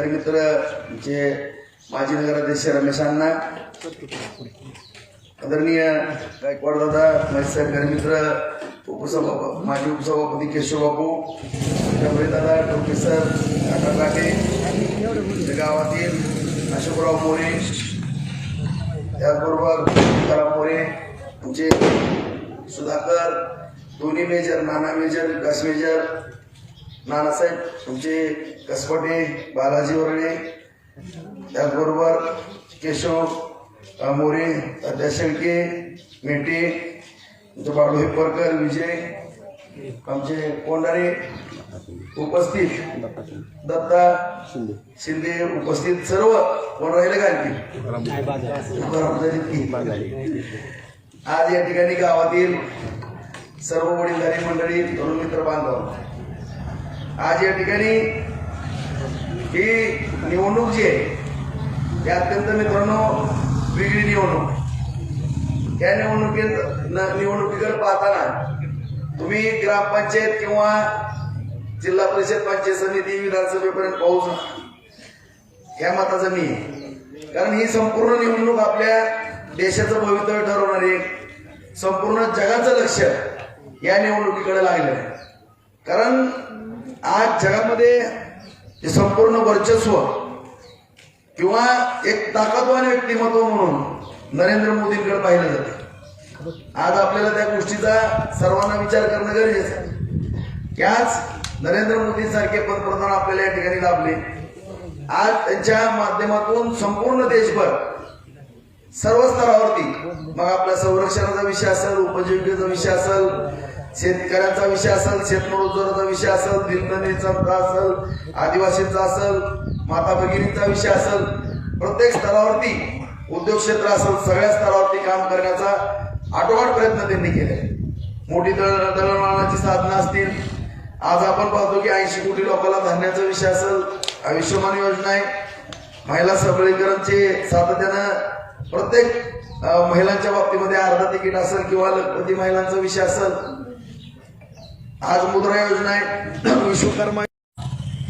सहकारी मित्र जे माजी नगराध्यक्ष रमेश अण्णा आदरणीय गायकवाड दादा माझे सहकारी मित्र उपसभा माजी उपसभापती केशव बापू दादा टोके सर काका काटे गावातील अशोकराव मोरे त्याचबरोबर तुकाराम मोरे आमचे सुधाकर दोन्ही major Nana major Vikas major Nanasaheb तुमचे कसबटे बालाजी वरणे त्याचबरोबर केशव मोरे अध्या शेळके मेटे तुमचे बाळू हिप्परकर विजय आमचे कोंडारे उपस्थित दत्ता शिंदे उपस्थित सर्व कोण राहिले का आणखी? आज या ठिकाणी गावातील सर्व वडीलधारी मंडळी तरुण मित्र बांधव आज या ठिकाणी ही निवडणूक जी आहे ही अत्यंत मित्रांनो वेगळी निवडणूक या निवडणुकीत न- निवडणुकीकडे पाहताना तुम्ही ग्रामपंचायत किंवा जिल्हा परिषद पंचायत समिती विधानसभेपर्यंत पाहू शकता. या मताचा मी कारण ही संपूर्ण निवडणूक आपल्या देशाचं भवितव्य ठरवणारी संपूर्ण जगाचं लक्ष या निवडणुकीकडे लागलं कारण आज जगामध्ये संपूर्ण वर्चस्व किंवा एक ताकदवान व्यक्तिमत्व म्हणून नरेंद्र मोदींकडे पाहिलं जाते. आज आपल्याला त्या गोष्टीचा सर्वांना विचार करणं गरजेचं आहे. की आज नरेंद्र मोदी सारखे पंतप्रधान आपल्याला या ठिकाणी लाभले. आज त्यांच्या माध्यमातून संपूर्ण देशभर सर्व स्तरावरती मग आपल्या संरक्षणाचा विषय असेल उपजीविकेचा विषय असेल शेतकऱ्यांचा विषय असेल शेतमजूराचा विषय असेल दिनदनीचा असेल आदिवासींचा असेल माता भगिनींचा विषय असेल प्रत्येक स्तरावरती उद्योग क्षेत्र असेल सगळ्या स्तरावरती काम करण्याचा आटोकाट प्रयत्न त्यांनी केले. मोठी दळ दळणवळणाची साधनं असतील. आज आपण पाहतो की ऐंशी कोटी लोकांना धान्याचा विषय असेल आयुष्यमान योजना आहे. महिला सबलीकरणचे सातत्यानं प्रत्येक महिलांच्या बाबतीमध्ये अर्धा तिकीट असेल किंवा लखपती महिलांचा विषय असेल आज मुद्रा योजना आहे. विश्वकर्मा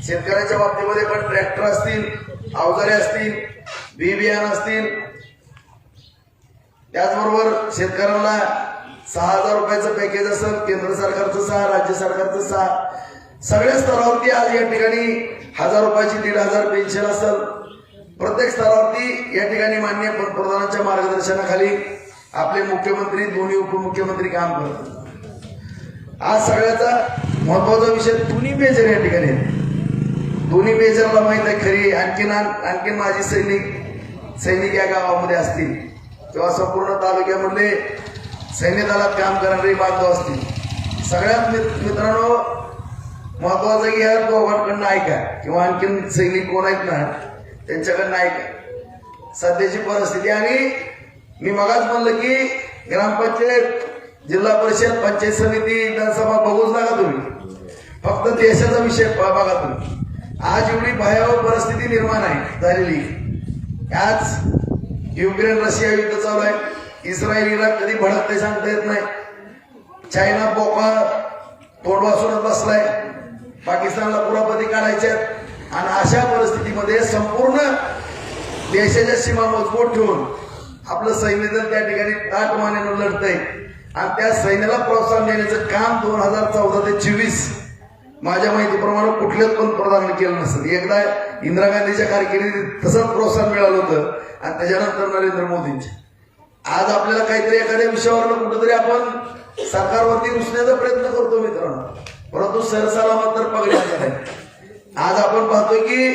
शेतकऱ्याच्या बाबतीमध्ये पण ट्रॅक्टर असतील अवजारे असतील बी बियाण असतील. त्याचबरोबर शेतकऱ्यांना सहा हजार रुपयाचं पॅकेज असेल केंद्र सरकारचं सहा राज्य सरकारचं सहा. सगळ्या स्तरावरती आज या ठिकाणी हजार रुपयाची दीड हजार पेन्शन असेल. प्रत्येक स्तरावरती या ठिकाणी मान्य पंतप्रधानांच्या मार्गदर्शनाखाली आपले मुख्यमंत्री दोन्ही उपमुख्यमंत्री काम करतात. आज सगळ्याचा महत्त्वाचा विषय दोन्ही मेजर या ठिकाणी आहेत. दोन्ही मेजरला माहीत आहे खरी. आणखीन आणखीन माझी सैनिक सैनिक या गावामध्ये असतील. किंवा संपूर्ण तालुक्यामधले सैन्य दलात काम करणारे बांधव असतील. सगळ्यात मित्रांनो महत्वाचं की या दोघांकडनं ऐका. किंवा आणखीन सैनिक कोण आहेत ना त्यांच्याकडनं ऐका. सध्याची परिस्थिती आणि मी मगाच म्हणलं की ग्रामपंचायत जिल्हा परिषद पंचायत समिती विधानसभा बघूच नका तुम्ही. फक्त देशाचा विषय बघा तुम्ही. आज एवढी भयावह परिस्थिती निर्माण आहे झालेली. आज युक्रेन रशिया युद्ध चालू आहे. इस्रायल इराक कधी भडकते सांगता येत नाही. चायना बोका तोंड वासूनच बसलाय. पाकिस्तानला पुरापती काढायच्या आणि अशा परिस्थितीमध्ये संपूर्ण देशाच्या सीमा मजबूत ठेवून आपलं सैन्य दल त्या ठिकाणी ताट मानेनं लढतंय. आणि त्या सैन्याला प्रोत्साहन देण्याचं काम दोन हजार चौदा ते चोवीस माझ्या माहितीप्रमाणे कुठल्याच पंतप्रधानांनी केलं नसतं. एकदा इंदिरा गांधीच्या कारकिर्दीत तसंच प्रोत्साहन मिळालं होतं आणि त्याच्यानंतर नरेंद्र मोदींचे. आज आपल्याला काहीतरी एखाद्या विषयावर कुठेतरी आपण सरकारवरती रुसण्याचा प्रयत्न करतो मित्रांनो. परंतु सरसलामत तर पगड्या नाही आज आपण पाहतोय की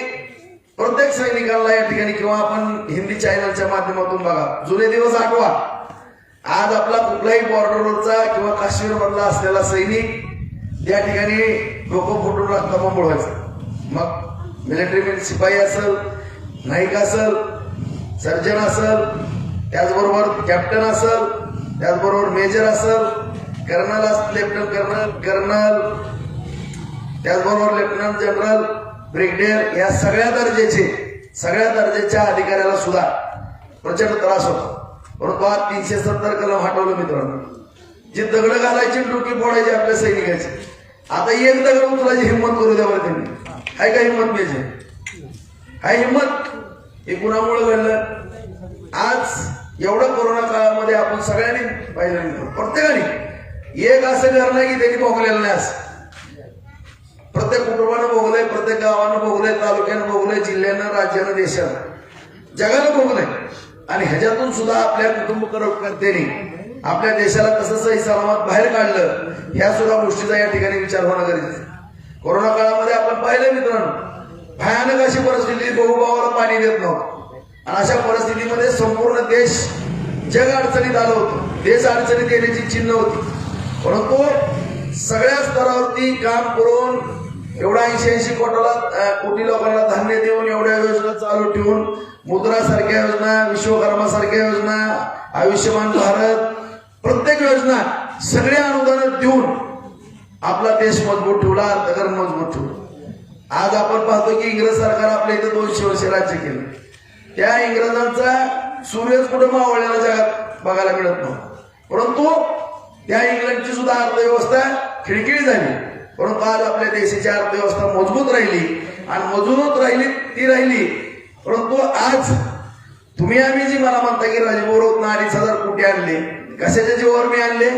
प्रत्येक सैनिकांना या ठिकाणी किंवा आपण हिंदी चॅनलच्या माध्यमातून बघा. जुने दिवस आठवा. आज आपला कुठलाही बॉर्डरवरचा किंवा काश्मीर मधला असलेला सैनिक त्या ठिकाणी डोकं फुटून रक्तामा बुडवायचं मग मिलिटरी शिपाई असेल नाईक असेल सर्जन असेल त्याचबरोबर कॅप्टन असेल त्याचबरोबर मेजर असेल कर्नल अस लेफ्टनंट कर्नल कर्नल त्याचबरोबर लेफ्टनंट जनरल ब्रिगेडियर या सगळ्या दर्जाचे सगळ्या दर्जाच्या अधिकाऱ्याला सुद्धा प्रचंड त्रास होतो. परंतु तीनशे सत्तर कलम हटवलं मित्रांनो. जे दगड घालायची डोकी फोडायची आपल्या सैनिकाची. आता एक दगड उचलायची हिंमत करू द्या त्यांनी काय का हिंमत पाहिजे? हाय हिंमत? हे कुणामुळे घडलं? आज एवढं कोरोना काळामध्ये आपण सगळ्यांनी पाहिलं प्रत्येकाने. एक असं घर नाही की त्यांनी भोगलेलं नाही असं. प्रत्येक कुटुंबानं भोगलंय प्रत्येक गावानं भोगलंय तालुक्यानं भोगलंय जिल्ह्यानं राज्यानं देशानं. जगानं भोगलंय. आणि ह्याच्यातून सुद्धा आपल्या कुटुंब करतेने आपल्या देशाला कसं सही सलामत बाहेर काढलं ह्या सुद्धा गोष्टीचा या ठिकाणी विचार होणं गरजेचं आहे. कोरोना काळामध्ये आपण पाहिलं मित्रांनो भयानक अशी परिस्थिती बहुभावाला पाणी देत नव्हतं. आणि अशा परिस्थितीमध्ये संपूर्ण देश जग अडचणीत आलं होतं. देश अडचणीत येण्याची चिन्ह होती. परंतु सगळ्या स्तरावरती काम करून एवढा ऐंशी ऐंशी कोटाला कोटी लोकांना धान्य देऊन एवढ्या योजना चालू ठेवून मुद्रा सारख्या योजना विश्वकर्मा सारख्या योजना आयुष्यमान भारत प्रत्येक योजना सगळ्या अनुदान देऊन आपला देश मजबूत ठेवला अर्थकारण मजबूत ठेवला. आज आपण पाहतो की इंग्रज सरकार आपल्या इथे दोनशे वर्ष राज्य केलं. त्या इंग्रजांचा सूर्यच कुठं मावळलेला जगात बघायला मिळत नव्हता. परंतु त्या इंग्लंडची सुद्धा अर्थव्यवस्था खिळखिळी झाली. परंतु आज आपल्या देशाची अर्थव्यवस्था मजबूत राहिली आणि मजबूत राहिली ती राहिली. परंतु आज तुम्ही आम्ही जी मला म्हणता की राजभोवरत्न अडीच हजार कोटी आणले कशाच्या जीवावर मी आणले?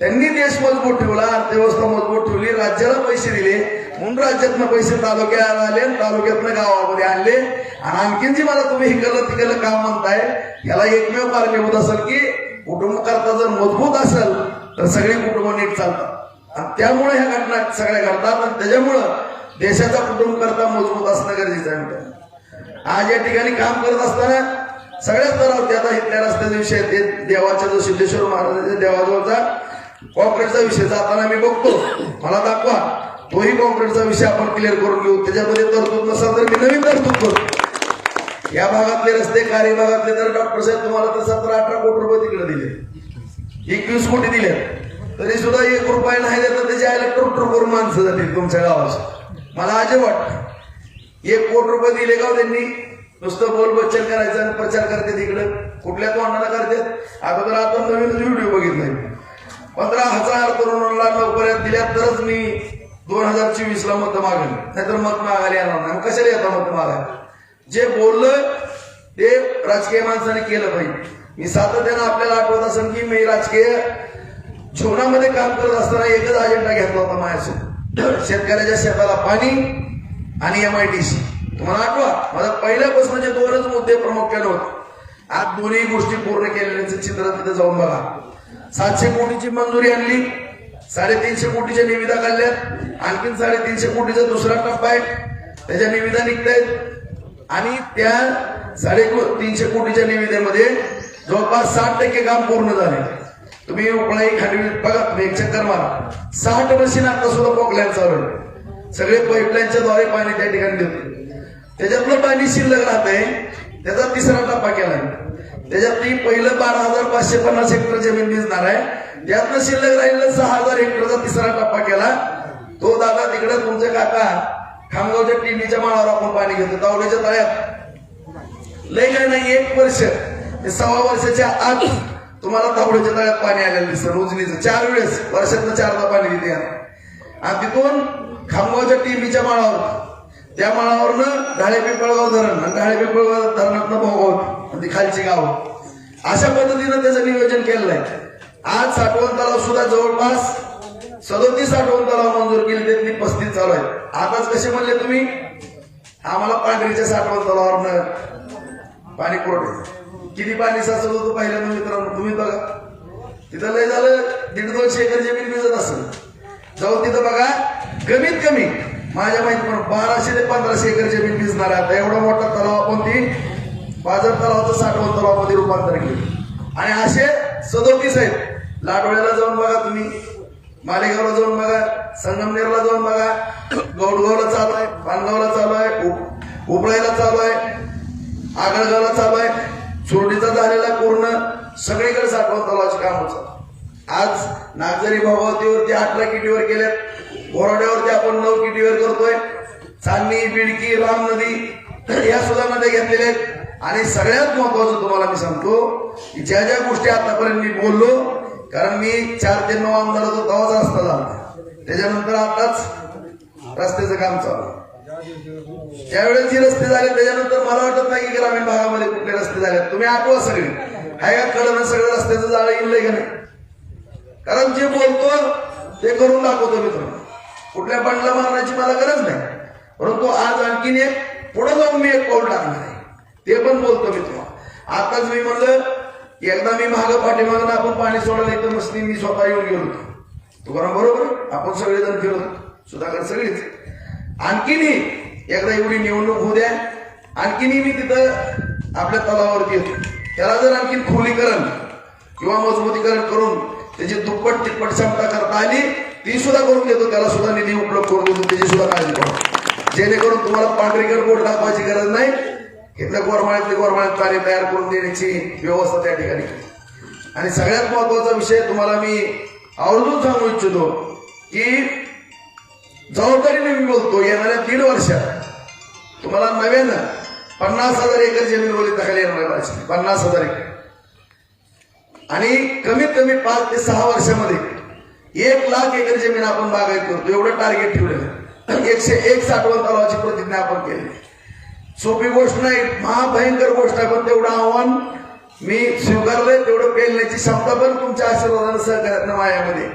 त्यांनी देश मजबूत ठेवला अर्थव्यवस्था मजबूत ठेवली राज्याला पैसे दिले. म्हणून राज्यातनं पैसे तालुक्यात आले तालुक्यातनं गावामध्ये आणले. आणि आणखीन जी मला तुम्ही हिकलं तिकडलं काम म्हणताय याला एकमेव कारणीभूत असेल की कुटुंब करता जर मजबूत असेल तर सगळी कुटुंब नीट चालतात. आणि त्यामुळे ह्या घटना सगळ्या घडतात आणि त्याच्यामुळं देशाचा कुटुंब करता मजबूत असणं गरजेचं आहे मित्रांनो. आज या ठिकाणी काम करत असताना सगळ्या स्तरावरती आता इथल्या रस्त्याचा विषय ते देवाच्या जो सिद्धेश्वर महाराजांच्या देवाजवळचा कॉन्क्रीटचा विषय जाताना मी बघतो. मला दाखवा. तोही कॉन्क्रीटचा विषय आपण क्लिअर करून घेऊ. त्याच्यामध्ये तरतूद नसाल तर मी नवीन तरतूद करतो या भागातले रस्ते कार्य भागातले तर डॉक्टर साहेब तुम्हाला तर सतरा अठरा कोटी रुपये तिकडे दिले एकवीस कोटी दिले तरी सुद्धा एक रुपया नाही देत त्याच्या आईला टोटर करून माणसं जातील तुमच्या गावाची. मला अजब वाटत एक कोटी रुपये दिले का हो त्यांनी? नुसतं बोल बच्चन करायचं आणि प्रचार करते तिकडं. कुठल्या तोंडाला करतात अगोदर आपण आता नवीन व्हिडिओ बघितलाय पंधरा हजार तरुणांना लवकरात दिल्या तरच मी दोन हजार चोवीस ला मत मागेल नाहीतर मत मागायला येणार नाही. कशाला येतं मत मागायला? जे बोललं ते राजकीय माणसाने केलं पाहिजे. मी सातत्यानं आपल्याला आठवत असेल की मी राजकीय जीवनामध्ये काम करत असताना एकच अजेंडा घेतला होता माझ्यासोबत शेतकऱ्याच्या शेताला पाणी आणि एम आय टी सी तुम्हाला आठवा माझा पहिल्यापासूनचे दोनच मुद्दे प्रामुख्याने होते. आज दोन्ही गोष्टी पूर्ण केलेल्याचं चित्र तिथे जाऊन बघा. सातशे कोटीची मंजुरी आणली साडेतीनशे कोटीच्या निविदा काढल्यात आणखीन साडेतीनशे कोटीचा दुसरा टप्पा आहे. त्याच्या निविदा निघतायत. आणि त्या साडे तीनशे कोटीच्या निविदेमध्ये जवळपास साठ टक्के काम पूर्ण झाले. तुम्ही उपळाई खाली बघा तुम्ही एक चक्कर मारा. साठ मशीन आता सुद्धा पोकल्यान चालू आहे. सगळे पाईपलाईनच्या द्वारे पाणी त्या ठिकाणी देतो त्याच्यातलं पाणी शिल्लक राहत आहे त्याचा तिसरा टप्पा केलाय. त्याच्यातली पहिलं बारा हजार पाचशे पन्नास हेक्टर जमीन दिसणार आहे. त्यातनं शिल्लक राहिलं सहा हजार हेक्टरचा तिसरा टप्पा केला. तो दादा तिकडे तुमचे काका खामगावच्या टीव्हीच्या माळावर आपण पाणी घेतो. तावडीच्या तळ्यात. लय काय नाही एक वर्ष. सव्वा वर्षाच्या आत तुम्हाला तावडीच्या तळ्यात पाणी आलेलं दिसतं रोजनीचं चार वेळेस वर्षातनं चारदा पाणी दिले आणि तिथून खामगावच्या टीमीच्या माळावर त्या माळावरनं ढाळे पिंपळगाव धरण आणि ढाळे पिंपळगाव धरणातनं भोगावत आणि ती खालची गाव. अशा पद्धतीनं त्याचं नियोजन केलेलं आहे. आज साठवण तलाव सुद्धा जवळपास सदोतीस साठवण तलाव मंजूर केले त्यांनी पस्तीस चालू आहे आताच कसे म्हणले तुम्ही? आम्हाला पांढरीच्या साठवण तलावावरनं पाणी पुरवठे किती पाणी साचत होतं पहिल्यांदा म्हणजे मित्रांनो तुम्ही बघा. तिथं लय झालं दीड दोनशे एकर जमीन भिजत असेल. जाऊ तिथं बघा कमीत कमी माझ्या माहिती पण बाराशे ते पंधराशे एकर जमीन भिजणार आहे. आता एवढा मोठा तलाव आपण ती बाजार तलावाचं साठवण तलावामध्ये रूपांतर केलं. आणि असे सदोतीस आहेत लाडोळ्याला जाऊन बघा तुम्ही मालेगावला जाऊन बघा संगमनेरला जाऊन बघा गौडगावला चालू आहे पानगावला चालू आहे उपळायला चालू आहे. आगळगावला चालू आहे. चुरडीचा झालेला पूर्ण सगळीकडे साठवण तलावाचे काम होतं. आज नागझरी भगवतीवरती अठरा किटीवर केल्यात बोराड्यावरती आपण नऊ किटीवर करतोय. चांदणी बिडकी राम नदी या सुद्धा नद्या घेतलेल्या आहेत. आणि सगळ्यात महत्वाचं तुम्हाला मी सांगतो की ज्या ज्या गोष्टी आतापर्यंत मी बोललो कारण मी चार ते नऊ आमदार होतो तवाच रस्ता झाला. त्याच्यानंतर आताच रस्त्याचं काम चालू आहे. ज्यावेळेस जे रस्ते झाले त्याच्यानंतर मला वाटत नाही की ग्रामीण भागामध्ये कुठले रस्ते झाले तुम्ही आठवा सगळे. हाय का कळलं सगळं रस्त्याचं जाळं येईल का नाही? कारण जे बोलतो ते करून दाखवतो मित्रांनो कुठल्या बंडला मारण्याची मला गरज नाही. परंतु आज आणखीन एक पुढे जाऊन मी एक पाऊल टाकणार आहे. ते पण बोलतो मित्र आताच मी म्हणलं एकदा मी मागं पाठीमागं आपण पाणी सोडायला इथं मस्ती मी स्वतः येऊन गेलो होतो. तुकाराम बरोबर? आपण सगळेजण फिरत सुधाकर सगळेच. आणखीनही एकदा एवढी निवडणूक होऊ द्या. आणखीनही मी तिथं आपल्या तलावावरती येतो. त्याला जर आणखीन खोलीकरण किंवा मजबूतीकरण करून त्याची दुप्पट तिप्पट क्षमता करता आली ती सुद्धा करून देतो. त्याला सुद्धा निधी उपलब्ध करून देतो. त्याची सुद्धा काळजी करतो जेणेकरून तुम्हाला पांढरीकर बोट दाखवायची गरज नाही. इथल्या गोरमाळ्यातले गोरमाळ्यात पाणी तयार करून देण्याची व्यवस्था त्या ठिकाणी आणि सगळ्यात महत्त्वाचा विषय तुम्हाला मी आवर्जून सांगू इच्छितो की जबाबदारीने मी बोलतो येणाऱ्या दीड वर्षात. तुम्हाला नव्यानं पन्नास हजार एकर जमीन ओली खाली येणार माझी. पन्नास हजार एकर. आणि कमीत कमी पाच ते सहा वर्षामध्ये एक लाख एकर जमीन आपण बागायत करतो एवढं टार्गेट ठेवलेलं एकशे एक साठवण तलावाची प्रतिज्ञा आपण केली सोपी गोष्ट नाही महाभयंकर गोष्ट आहे पण तेवढं आव्हान मी स्वीकारलंय तेवढं पेलण्याची क्षमता पण तुमच्या आशीर्वादानं सहकार्यात मायामध्ये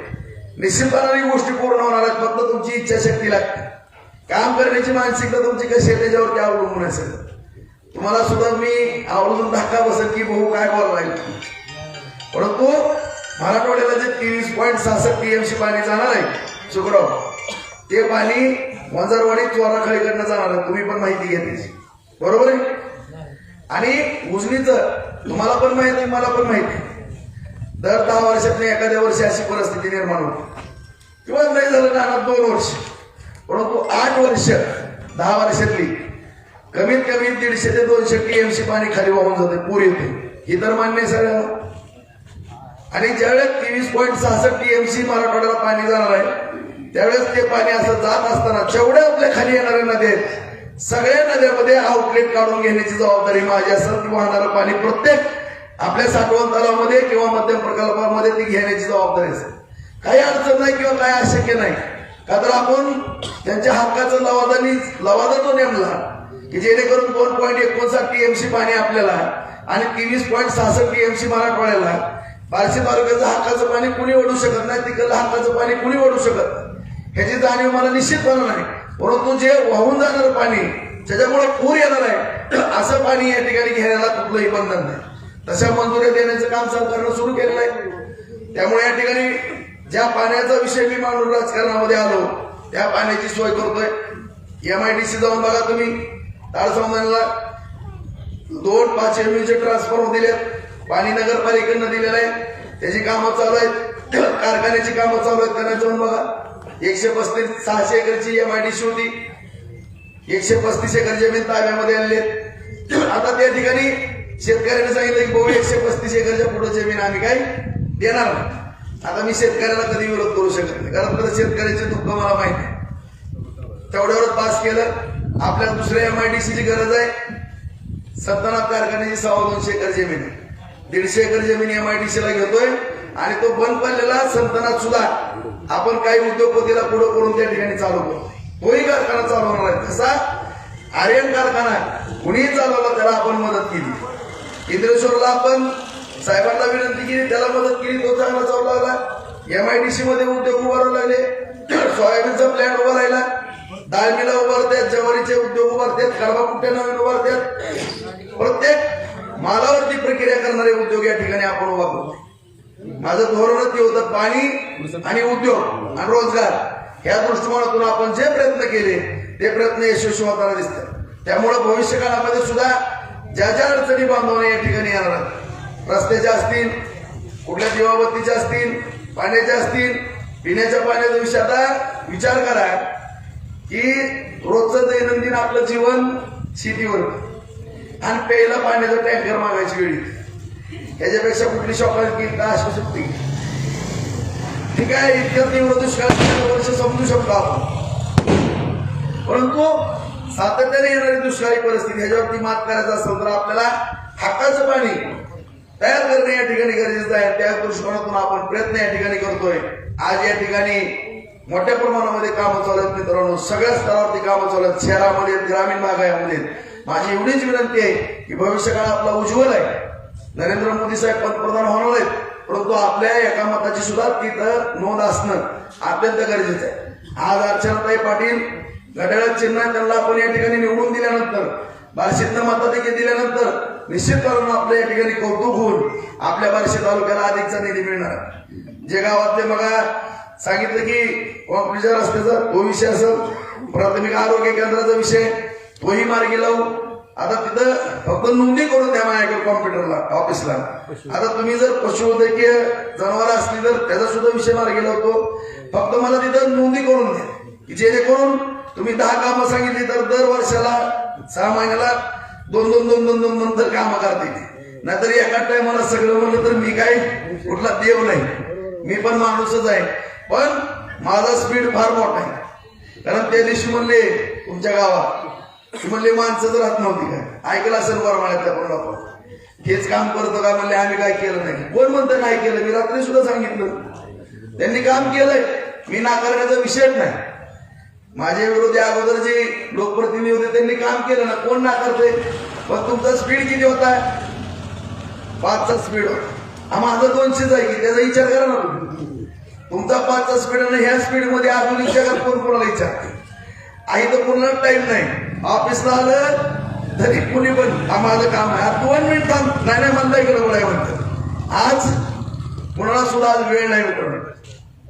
निश्चितपणाने गोष्टी पूर्ण होणार आहेत फक्त तुमची इच्छाशक्ती लागते. काम करण्याची मानसिकता तुमची कशी आहे त्याच्यावरती अवलंबून असेल तुम्हाला सुद्धा मी आवर्जून धक्का बसेल की भाऊ काय बोललाय परंतु मराठवाड्याला जे तेवीस पॉईंट सहासष्ट टीएमसी पाणी जाणार आहे शुक्रवार ते पाणी वंजारवाडी चोराखळीकडनं जाणार आहे. तुम्ही पण माहिती घ्या त्याची. बरोबर आहे? आणि उजनीचं तुम्हाला पण माहिती मला पण माहिती. आहे दर दहा वर्षात एखाद्या वर्षी अशी परिस्थिती निर्माण होती. किंवा नाही झालं ना दोन वर्ष. परंतु आठ वर्ष दहा वर्षातली कमीत कमी दीडशे ते दोनशे टीएमसी पाणी खाली वाहून जाते पूर येते. ही तर मान्य सगळं सगळ्यांना. आणि ज्यावेळेस तेवीस पॉईंट सहासष्ट टीएमसी मराठवाड्याला पाणी जाणार आहे त्यावेळेस ते पाणी असं जात असताना जेवढ्या आपल्या खाली येणाऱ्या नद्या आहेत सगळ्या नद्यामध्ये आउटलेट काढून घेण्याची जबाबदारी माझी असेल वाहणारं पाणी प्रत्येक आपल्या साठवण दरामध्ये किंवा मध्यम प्रकल्पामध्ये ती घेण्याची जबाबदारी असेल काही अडचण नाही किंवा काही अशक्य नाही. का तर आपण त्यांच्या हक्काचं लवादानी लवादा तो नेमला की जेणेकरून दोन पॉईंट एकोणसाठ टीएमसी पाणी आपल्याला आणि तेवीस पॉईंट सहासष्ट टीएमसी मराठवाड्याला बार्शी तालुक्याचं हक्काचं पाणी कुणी ओढू शकत नाही तिकडलं हक्काचं पाणी कुणी ओढू शकत नाही. ह्याची जाणीव मला निश्चितपणे नाही. परंतु जे वाहून जाणार पाणी त्याच्यामुळे पूर येणार आहे असं पाणी या ठिकाणी घेण्याला कुठलंही बंधन नाही. तशा मंजुऱ्या देण्याचं काम सरकारनं सुरू केलेलं आहे. त्यामुळे या ठिकाणी ज्या पाण्याचा विषय मी मांडून राजकारणामध्ये आलो त्या पाण्याची सोय करतोय. एमआयडीसी जाऊन बघा तुम्ही. ताळसंबंधाला दोन पाच एमयूचे ट्रान्सफॉर्म दिलेत. पाणी नगरपालिकेनं दिलेलं आहे. त्याची कामं चालू आहेत. कारखान्याची कामं चालू आहेत. त्यांना जाऊन बघा. एकशे पस्तीस सहाशे एकरची एमआयडीसी होती. एकशे पस्तीस एकर जमीन ताब्यामध्ये आणली आहेत आता त्या ठिकाणी शेतकऱ्याने सांगितलं की भाऊ एकशे पस्तीस एकरच्या पुढे जमीन आम्ही काय देणार नाही. आता मी शेतकऱ्याला कधी विरोध करू शकत नाही. कारण तर शेतकऱ्याचे दुःख मला माहीत आहे तेवढ्यावरच पास केलं आपल्याला दुसऱ्या एमआयडीसीची गरज आहे. सत्तानाथ कारखान्याची सव्वा दोनशे एकर जमीन आहे. दीडशे एकर जमीन एमआयडीसीला घेतोय आणि तो बंद पडलेला संतनात सुद्धा आपण काही उद्योगपतीला पुढे करून त्या ठिकाणी चालू करतो तोही कारखाना चालवणार आहे? तसा आर्यन कारखाना कुणीही चालवला त्याला आपण मदत केली. इंद्रेश्वरला आपण साहेबांना विनंती केली त्याला मदत केली तो चांगला चालू लागला एमआयडीसी मध्ये उद्योग उभारू लागले. सोयाबीनचा प्लॅन उभा राहिला. दाळमीला उभारतात ज्वारीचे उद्योग उभारतात कडबा कुठे नवीन उभारतात प्रत्येक मालावरती प्रक्रिया करणारे उद्योग या ठिकाणी आपण उभा करतो. माझं धोरणच ते होतं पाणी आणि उद्योग आणि रोजगार. या दृष्टिकोनातून आपण जे प्रयत्न केले ते प्रयत्न यशस्वी होताना दिसतात. त्यामुळे भविष्य काळामध्ये सुद्धा ज्या ज्या अडचणी बांधवणे या ठिकाणी येणार रस्त्याच्या असतील कुठल्या दिवाबत्तीच्या असतील पाण्याच्या असतील पिण्याच्या पाण्याचा विषय आता विचार करा की रोजचं दैनंदिन आपलं जीवन शेतीवर आणि प्यायला पाण्याचा टँकर मागायची वेळी याच्यापेक्षा कुठली की का असू शकते ठीक आहे इतक्यात तीव्र दुष्काळ वर्ष समजू शकतो आपण. परंतु सातत्याने येणारी दुष्काळी परिस्थिती ह्याच्यावरती मात करायचं असेल तर आपल्याला हक्काचं पाणी तयार करणे या ठिकाणी गरजेचं आहे. त्या दृष्टिकोनातून आपण प्रयत्न या ठिकाणी करतोय. आज या ठिकाणी मोठ्या प्रमाणामध्ये कामं चालू आहेत मित्रांनो. सगळ्या स्तरावरती कामं चालू आहेत. शहरामध्ये ग्रामीण भागामध्ये माझी एवढीच विनंती आहे की भविष्यकाळ आपला उज्ज्वल आहे. नरेंद्र मोदी साहेब पंतप्रधान होणार आहेत. परंतु आपल्या एका मताची सुद्धा तिथं नोंद असणं अत्यंत गरजेचं आहे. आज अर्चनाताई पाटील घड्याळ चिन्ह त्यांना आपण या ठिकाणी निवडून दिल्यानंतर बार्शीतनं मताधिक्य दिल्यानंतर निश्चित करून आपल्या या ठिकाणी कौतुक होऊन आपल्या बार्शी तालुक्याला अधिकचा निधी मिळणार जे गावातले बघा सांगितलं की ऑफिसर रस्त्याचा तो विषय असेल. प्राथमिक आरोग्य केंद्राचा विषय तोही मार्गी लावू. आता तिथं फक्त नोंदणी करून द्या माझ्याकडे कॉम्प्युटरला ऑफिसला आता तुम्ही जर पशुवैद्यकीय जनावर असली तर त्याचा सुद्धा विषय मार्गी लावतो. फक्त मला तिथं नोंदणी करून द्या. की जेणेकरून तुम्ही दहा कामं सांगितली तर दर वर्षाला सहा महिन्याला दोन दोन दोन दोन दोन दोन तर कामं करता येते नाहीतर एका टायमाला सगळं म्हणलं तर मी काय कुठला देव नाही. मी पण माणूसच आहे. पण माझा स्पीड फार मोठा आहे. कारण त्या दिवशी म्हणले तुमच्या गावात म्हणले माणसंच राहत नव्हती काय? ऐकलं असेल बरमाळ्यातल्या पण. आपण हेच काम करतो का म्हणले आम्ही काय केलं नाही. कोण म्हणतं नाही केलं? मी रात्री सुद्धा सांगितलं. त्यांनी काम केलंय. मी नाकारण्याचा विषयच नाही. माझ्या विरोधी अगोदर जे लोकप्रतिनिधी होते त्यांनी काम केलं ना. कोण ना करते पण तुमचा स्पीड किती होता? पाचचा स्पीड होता. हा माझा दोनशेच आहे की? त्याचा विचार करा ना तुम्ही. तुमचा पाचचा स्पीड आणि ह्या स्पीडमध्ये आधुनिक जगात कोण कोणाला विचारते आई तर पूर्ण टाइम नाही. ऑफिसला आलं तरी कुणी पण. हा माझं काम आहे. आज दोन मिनिट थांब. नाही नाही म्हणता इकडे बोलाय म्हणतात. आज कुणाला सुद्धा आज वेळ नाही उठवणार.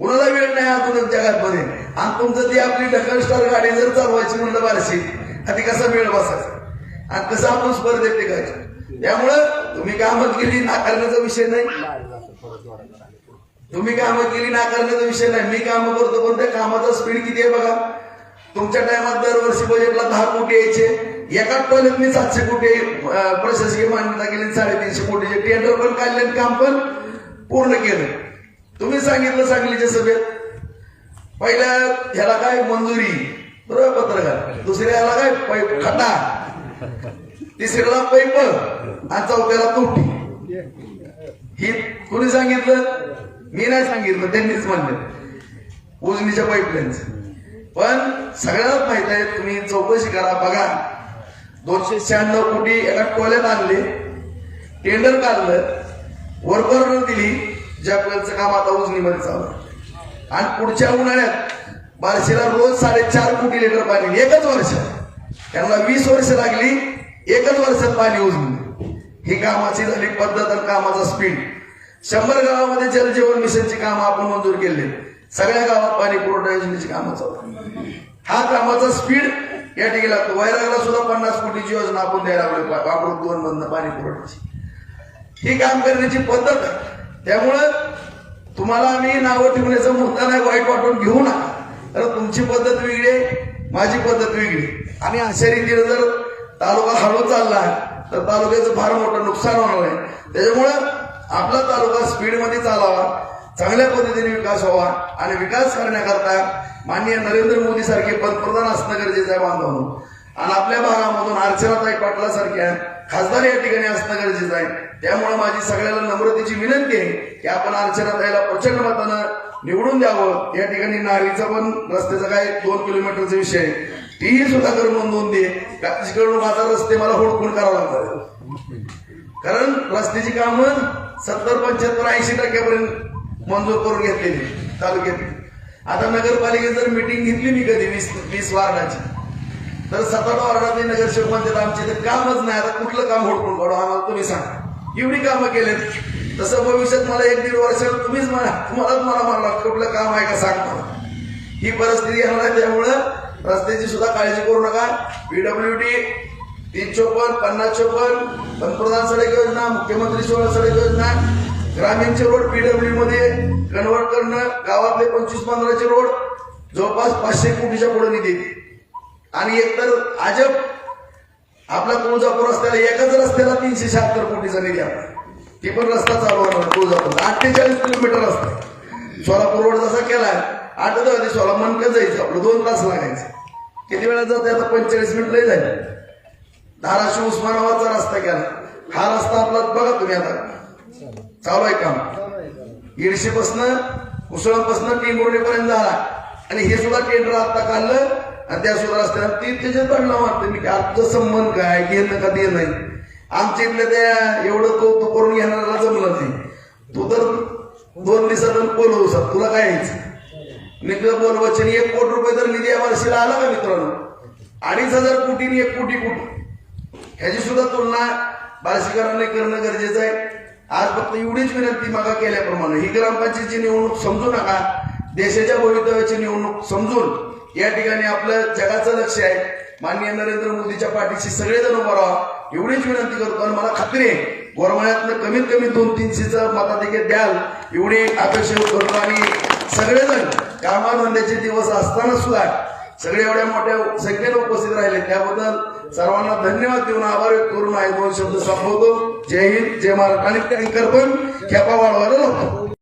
कुणाला वेळ नाही अजून जगातमध्ये आणि तुमचं ती आपली डकल स्टार गाडी जर चालवायची म्हणलं बारशी ती कसा वेळ बसायचा? आणि कसं आपण स्पर्धेत टिकायचं? त्यामुळं तुम्ही कामं केली नाकारण्याचा विषय नाही. तुम्ही कामं केली नाकारण्याचा विषय नाही. मी कामं करतो पण त्या कामाचा स्पीड किती आहे बघा? तुमच्या टायमात दरवर्षी बजेटला दहा कोटी यायचे. एका टॉयलेट मी सातशे कोटी प्रशासकीय मान्यता केली साडेतीनशे कोटीचे टेंडर पण काढले आणि काम पण पूर्ण केलं. तुम्ही सांगितलं सांगलीच्या सभेत. पहिल्या ह्याला काय मंजुरी? बरोबर पत्रकार. दुसऱ्या ह्याला काय पै- खड्डा तिसऱ्याला पैप आणि चौथ्याला तोटी. ही कोणी सांगितलं? मी नाही सांगितलं त्यांनीच म्हणलं. उजनीच्या पाईपलाईनचं. पण सगळ्यालाच माहीत आहे तुम्ही चौकशी करा बघा. दोनशे शहाण्णव कोटी एका टोल्यात आणले. टेंडर काढलं. वर्कर दिली. ज्या वेळचं काम आता उजनीमध्ये चालू आहे. आणि पुढच्या उन्हाळ्यात बार्शीला रोज साडेचार कोटी लिटर पाणी एकच वर्ष. त्यांना वीस वर्ष लागली एकच वर्षात पाणी उजली ही कामाची झाली पद्धत आणि कामाचा स्पीड शंभर गावामध्ये जलजीवन मिशनची कामं आपण मंजूर केली. सगळ्या गावात पाणी पुरवठा योजनेची कामं चालू हा कामाचा स्पीड या ठिकाणी लागतो. वैरागला सुद्धा पन्नास कोटीची योजना आपण द्यायला लागलो वापरून दोन बंद पाणी पुरवठ्याची. ही काम करण्याची पद्धत आहे त्यामुळं तुम्हाला आम्ही नावं ठेवण्याचा मुद्दा नाही वाईट वाटून घेऊ नका. तर तुमची पद्धत वेगळी आहे माझी पद्धत वेगळी आणि अशा रीतीने जर तालुका हळू चालला तर तालुक्याचं फार मोठं नुकसान होणार आहे. त्याच्यामुळं आपला तालुका स्पीडमध्ये चालावा चांगल्या पद्धतीने विकास व्हावा आणि विकास करण्याकरता माननीय नरेंद्र मोदी सारखे पंतप्रधान असणं गरजेचं आहे बांधवांनो. आणि आपल्या भागामधून अर्चनाताई पाटलासारख्या खासदार या ठिकाणी असणं गरजेचं आहे. त्यामुळे माझी सगळ्याला नम्रतेची विनंती आहे की आपण अर्चना अर्चनाताईला प्रचंड मतानं निवडून द्यावं. या ठिकाणी नारीचा पण रस्त्याचा काय दोन किलोमीटरचा विषय आहे. तीही सुद्धा करून नोंदवून दे. तिकडून माझा रस्ते मला हुडकून करावं लागतात कारण रस्त्याची कामं सत्तर पंच्याहत्तर ऐंशी टक्क्यापर्यंत मंजूर करून घेतलेली तालुक्यात आता नगरपालिकेत जर मिटिंग घेतली मी कधी वीस वीस वार्डाची तर सात वार्डातली नगरसेवक म्हणतात आमचे तर कामच नाही आता कुठलं काम हुडकून काढू? आम्हाला तुम्ही सांगा. एवढी कामं केलेत. तसं भविष्यात मला एक दीड वर्षाला तुम्हीच म्हणा तुम्हालाच मला म्हणला कुठलं काम आहे का सांगतो ही परिस्थिती येणार आहे त्यामुळं रस्त्याची सुद्धा काळजी करू नका. पीडब्ल्यू डी तीन चोपन्न पन्नास चोपन्न पंतप्रधान सडक योजना मुख्यमंत्री सोळा सडक योजना ग्रामीणचे रोड पीडब्ल्यू मध्ये कन्वर्ट करणं गावातले पंचवीस पंधराचे रोड जवळपास पाचशे कोटीच्या पुढे निधी. आणि एकतर अजब आपला तुळजापूर रस्त्याला एकाच रस्त्याला तीनशे शहात्तर कोटीचा निधी आपला ती पण रस्ता चालू होणार तुळजापूर अठ्ठेचाळीस किलोमीटर रस्ता सोलापूर रोड जसा केला आठवत होते सोला मनकं जायचं? आपलं दोन तास लागायचं. किती वेळा जाते आता? पंचेचाळीस मिनिट लय झाले. धाराशिव उस्मानाबादचा रस्ता केला. हा रस्ता आपला बघा तुम्ही आता. चालू आहे काम. इडशीपासनं उसळपासनं टिंगुर्णीपर्यंत झाला. आणि हे सुद्धा टेंडर आता काढलं. आणि त्या सुद्धा रस्त्यावर ती त्याच्यात पडला मारते. मी की आजचा संबंध काय? घेणं का ते नाही. आमच्या इथल्या त्या एवढं कौतुक करून घेणाऱ्याला जमलं नाही. तू तर दोन दिवसात बोलवू सर तुला काय यायचं? मी तुला बोल वचन एक कोटी रुपये तर निधी या वर्षीला आला का मित्रांनो? अडीच हजार कोटी एक कोटी कोटी ह्याची सुद्धा तुलना बारशीकरांनी करणं गरजेचं आहे. आज फक्त एवढीच विनंती मागा केल्याप्रमाणे ही ग्रामपंचायतची निवडणूक समजू नका. देशाच्या भवितव्याची निवडणूक समजून या ठिकाणी आपलं जगाचं लक्ष आहे. माननीय नरेंद्र मोदीच्या पाठीशी सगळेजण उभं राहा. एवढीच विनंती करतो आणि मला खात्री आहे गोरमाळ्यातनं कमीत कमी दोन तीनशेचं मताधिक्य द्याल एवढी अपेक्षा करतो आणि सगळेजण कामाधंद्याचे दिवस असताना सुद्धा सगळे एवढ्या मोठ्या संख्येने उपस्थित राहिले. त्याबद्दल सर्वांना धन्यवाद देऊन आभार व्यक्त करून आहे. दोन शब्द संपवतो. जय हिंद जय महाराष्ट्र. आणि टँकर पण खेपा वाढवायला लावतो